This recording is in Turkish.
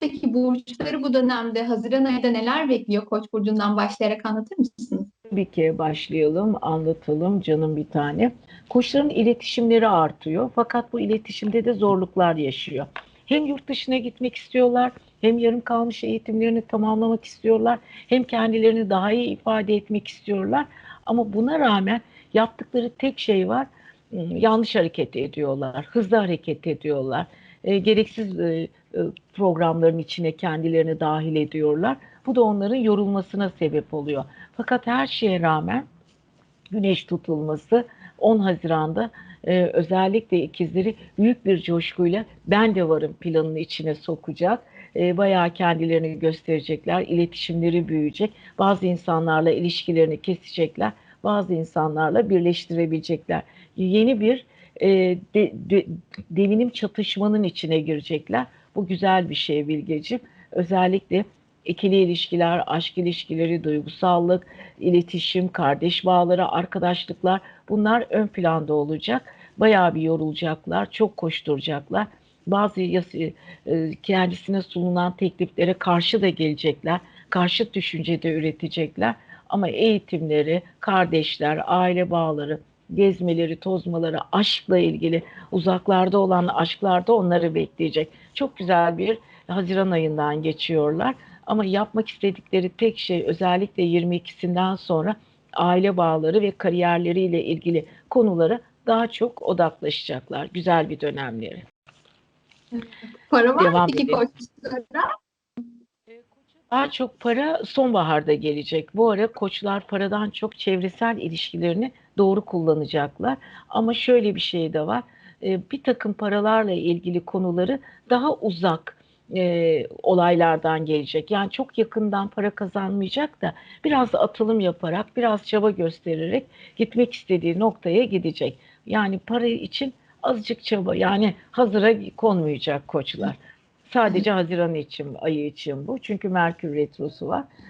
Peki burçları bu dönemde Haziran ayında neler bekliyor? Koç burcundan başlayarak anlatır mısınız? Bir kere başlayalım, anlatalım canım bir tane. Koçların iletişimleri artıyor fakat bu iletişimde de zorluklar yaşıyor. Hem yurt dışına gitmek istiyorlar, hem yarım kalmış eğitimlerini tamamlamak istiyorlar, hem kendilerini daha iyi ifade etmek istiyorlar. Ama buna rağmen yaptıkları tek şey var, ım, yanlış hareket ediyorlar, hızlı hareket ediyorlar. E, gereksiz e, programların içine kendilerini dahil ediyorlar. Bu da onların yorulmasına sebep oluyor. Fakat her şeye rağmen güneş tutulması 10 Haziran'da e, özellikle ikizleri büyük bir coşkuyla ben de varım planının içine sokacak. E, bayağı kendilerini gösterecekler, iletişimleri büyüyecek. Bazı insanlarla ilişkilerini kesecekler, bazı insanlarla birleştirebilecekler. Yeni bir e, de, de, devinim çatışmanın içine girecekler. Bu güzel bir şey Bilgeciğim. Özellikle ikili ilişkiler, aşk ilişkileri, duygusallık, iletişim, kardeş bağları, arkadaşlıklar bunlar ön planda olacak. Bayağı bir yorulacaklar, çok koşturacaklar. Bazı e, kendisine sunulan tekliflere karşı da gelecekler. Karşıt düşünce de üretecekler. Ama eğitimleri, kardeşler, aile bağları, gezmeleri, tozmaları, aşkla ilgili uzaklarda olan aşklarda onları bekleyecek. Çok güzel bir Haziran ayından geçiyorlar. Ama yapmak istedikleri tek şey özellikle 22'sinden sonra aile bağları ve kariyerleriyle ilgili konulara daha çok odaklaşacaklar. Güzel bir dönemleri. Para var mı Devam peki koçlara? Daha çok para sonbaharda gelecek. Bu ara koçlar paradan çok çevresel ilişkilerini doğru kullanacaklar. Ama şöyle bir şey de var. E, Bir takım paralarla ilgili konuları daha uzak e, olaylardan gelecek. Yani çok yakından para kazanmayacak da biraz atılım yaparak, biraz çaba göstererek gitmek istediği noktaya gidecek. Yani para için azıcık çaba yani hazıra konmayacak koçlar. Sadece Haziran için, ayı için bu. Çünkü Merkür Retrosu var.